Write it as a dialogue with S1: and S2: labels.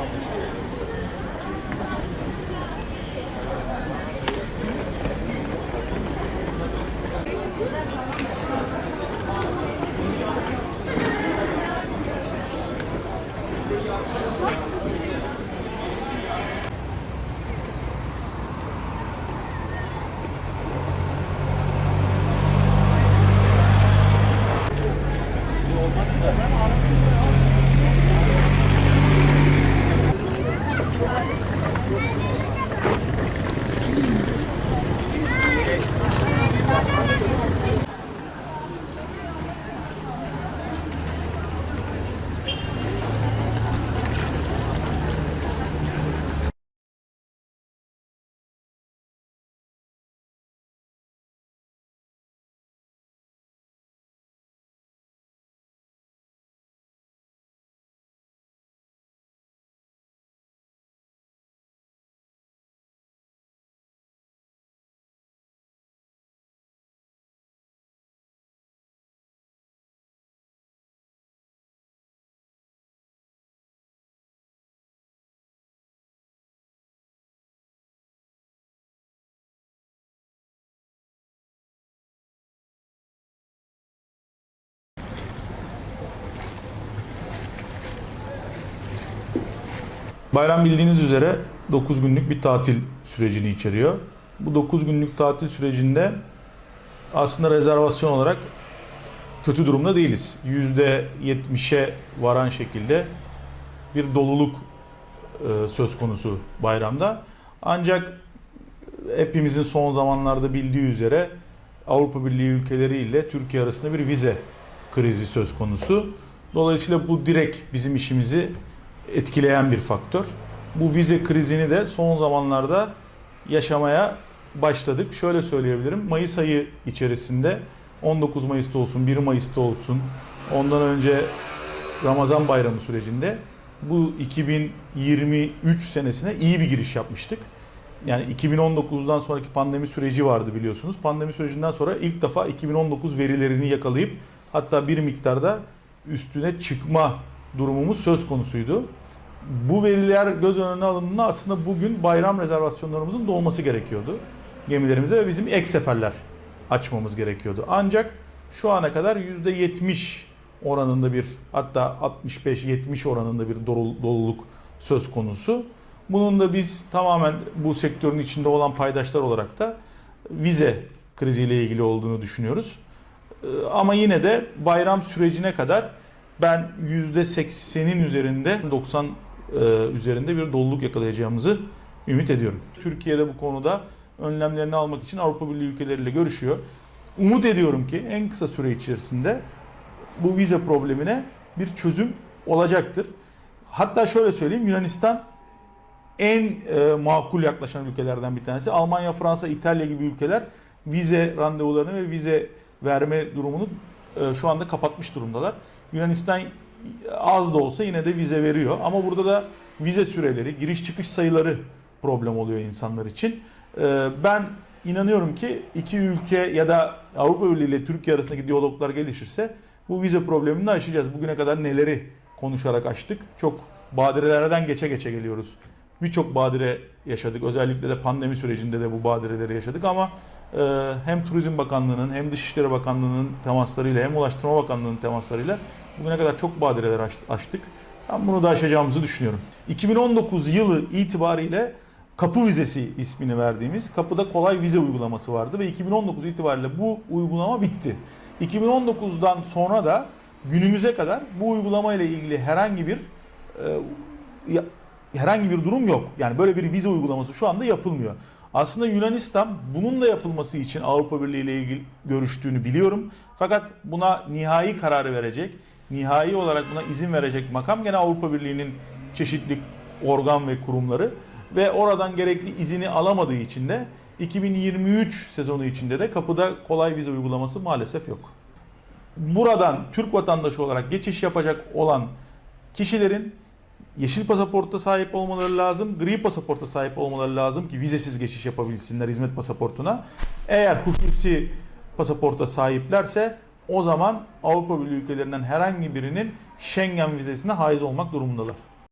S1: Thank you. Thank you. Bayram bildiğiniz üzere 9 günlük bir tatil sürecini içeriyor. Bu 9 günlük tatil sürecinde aslında rezervasyon olarak kötü durumda değiliz. %70'e varan şekilde bir doluluk e, söz konusu bayramda. Ancak hepimizin son zamanlarda bildiği üzere Avrupa Birliği ülkeleri ile Türkiye arasında bir vize krizi söz konusu. Dolayısıyla bu direkt bizim işimizi etkileyen bir faktör. Bu vize krizini de son zamanlarda yaşamaya başladık. Şöyle söyleyebilirim. Mayıs ayı içerisinde 19 Mayıs'ta olsun, 1 Mayıs'ta olsun, ondan önce Ramazan bayramı sürecinde bu 2023 senesine iyi bir giriş yapmıştık. Yani 2019'dan sonraki pandemi süreci vardı biliyorsunuz. Pandemi sürecinden sonra ilk defa 2019 verilerini yakalayıp hatta bir miktarda üstüne çıkma durumumuz söz konusuydu. Bu veriler göz önüne alındığında aslında bugün bayram rezervasyonlarımızın dolması gerekiyordu gemilerimize ve bizim ek seferler açmamız gerekiyordu. Ancak şu ana kadar %70 oranında bir hatta 65-70 oranında bir dolu- doluluk söz konusu. Bunun da biz tamamen bu sektörün içinde olan paydaşlar olarak da vize kriziyle ilgili olduğunu düşünüyoruz. Ee, Ama yine de bayram sürecine kadar ben %80'in üzerinde 90 e, üzerinde bir doluluk yakalayacağımızı ümit ediyorum. Türkiye'de bu konuda önlemlerini almak için Avrupa Birliği ülkeleriyle görüşüyor. Umut ediyorum ki en kısa süre içerisinde bu vize problemine bir çözüm olacaktır. Hatta şöyle söyleyeyim Yunanistan en e, makul yaklaşan ülkelerden bir tanesi. Almanya, Fransa, İtalya gibi ülkeler vize randevularını ve vize verme durumunu e, şu anda kapatmış durumdalar. Yunanistan az da olsa yine de vize veriyor. Ama burada da vize süreleri, giriş çıkış sayıları problem oluyor insanlar için. E, ben inanıyorum ki iki ülke ya da Avrupa Birliği ile Türkiye arasındaki diyaloglar gelişirse bu vize problemini de aşacağız. Bugüne kadar neleri konuşarak açtık. Çok badirelerden geçe geçe geliyoruz. Birçok badire yaşadık. Özellikle de pandemi sürecinde de bu badireleri yaşadık ama hem Turizm Bakanlığı'nın hem Dışişleri Bakanlığı'nın temaslarıyla hem Ulaştırma Bakanlığı'nın temaslarıyla bugüne kadar çok badireler açtık. Ben bunu da aşacağımızı düşünüyorum. 2019 yılı itibariyle kapı vizesi ismini verdiğimiz kapıda kolay vize uygulaması vardı ve 2019 itibariyle bu uygulama bitti. 2019'dan sonra da günümüze kadar bu uygulama ile ilgili herhangi bir e, herhangi bir durum yok. Yani böyle bir vize uygulaması şu anda yapılmıyor. Aslında Yunanistan bunun da yapılması için Avrupa Birliği ile ilgili görüştüğünü biliyorum. Fakat buna nihai kararı verecek, nihai olarak buna izin verecek makam gene Avrupa Birliği'nin çeşitli organ ve kurumları ve oradan gerekli izini alamadığı için de 2023 sezonu içinde de kapıda kolay vize uygulaması maalesef yok. Buradan Türk vatandaşı olarak geçiş yapacak olan kişilerin yeşil pasaporta sahip olmaları lazım, gri pasaporta sahip olmaları lazım ki vizesiz geçiş yapabilsinler hizmet pasaportuna. Eğer hususi pasaporta sahiplerse o zaman Avrupa Birliği ülkelerinden herhangi birinin Schengen vizesine haiz olmak durumundalar.